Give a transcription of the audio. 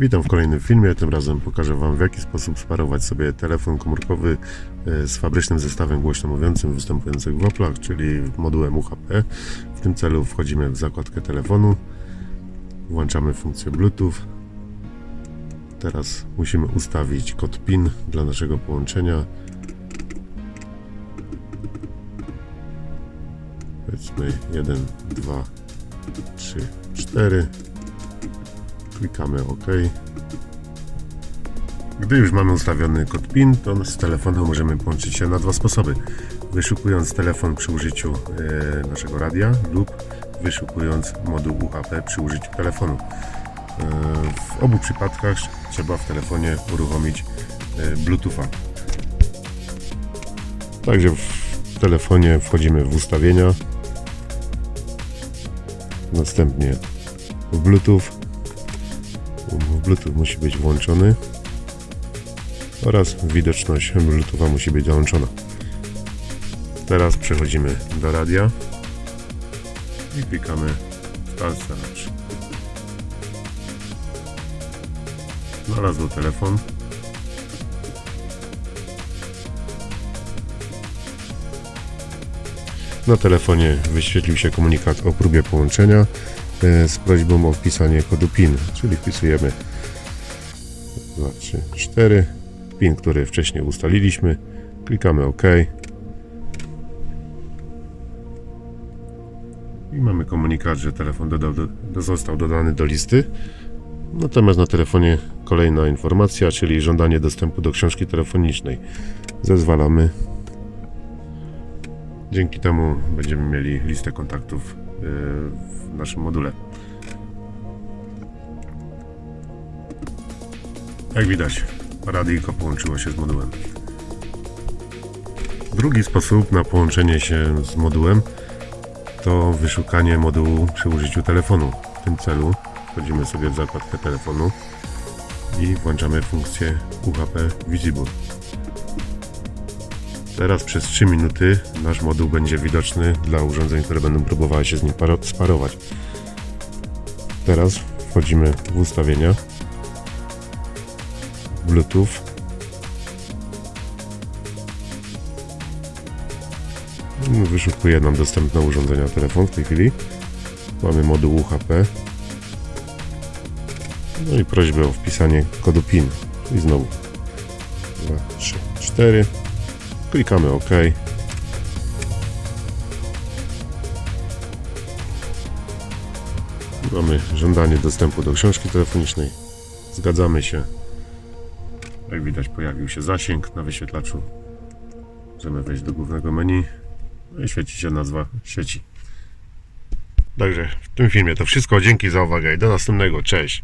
Witam w kolejnym filmie. Tym razem pokażę Wam w jaki sposób sparować sobie telefon komórkowy e, z fabrycznym zestawem głośno mówiącym w Apple'ach, czyli modułem UHP. W tym celu wchodzimy w zakładkę telefonu, włączamy funkcję Bluetooth. Teraz musimy ustawić kod PIN dla naszego połączenia. Powiedzmy 1, 2, 3, 4. Klikamy OK. Gdy już mamy ustawiony kod PIN, to z telefonu możemy połączyć się na dwa sposoby. Wyszukując telefon przy użyciu e, naszego radia lub wyszukując moduł UHP przy użyciu telefonu. E, w obu przypadkach trzeba w telefonie uruchomić e, Bluetootha. Także w telefonie wchodzimy w ustawienia, następnie w Bluetooth. Bluetooth musi być włączony oraz widoczność Bluetootha musi być załączona. Teraz przechodzimy do radia i klikamy Start Search. Znalazł telefon. Na telefonie wyświetlił się komunikat o próbie połączenia z prośbą o wpisanie kodu PIN, czyli wpisujemy 2, 3, 4 PIN, który wcześniej ustaliliśmy. Klikamy OK. I mamy komunikat, że telefon dodał do, został dodany do listy. Natomiast na telefonie kolejna informacja, czyli żądanie dostępu do książki telefonicznej. Zezwalamy. Dzięki temu będziemy mieli listę kontaktów w naszym module. Jak widać, radyjko połączyło się z modułem. Drugi sposób na połączenie się z modułem to wyszukanie modułu przy użyciu telefonu. W tym celu wchodzimy sobie w zakładkę telefonu i włączamy funkcję UHP Visible. Teraz przez 3 minuty nasz moduł będzie widoczny dla urządzeń, które będą próbowały się z nim paro- sparować. Teraz wchodzimy w ustawienia Bluetooth. Wyszukuje nam dostępne urządzenia telefon w tej chwili. Mamy moduł UHP. No i prośbę o wpisanie kodu PIN. I znowu 2, 3, 4. Klikamy OK. Mamy żądanie dostępu do książki telefonicznej. Zgadzamy się. Jak widać pojawił się zasięg na wyświetlaczu. Możemy wejść do głównego menu. No i świeci się nazwa sieci. Także w tym filmie to wszystko. Dzięki za uwagę i do następnego. Cześć.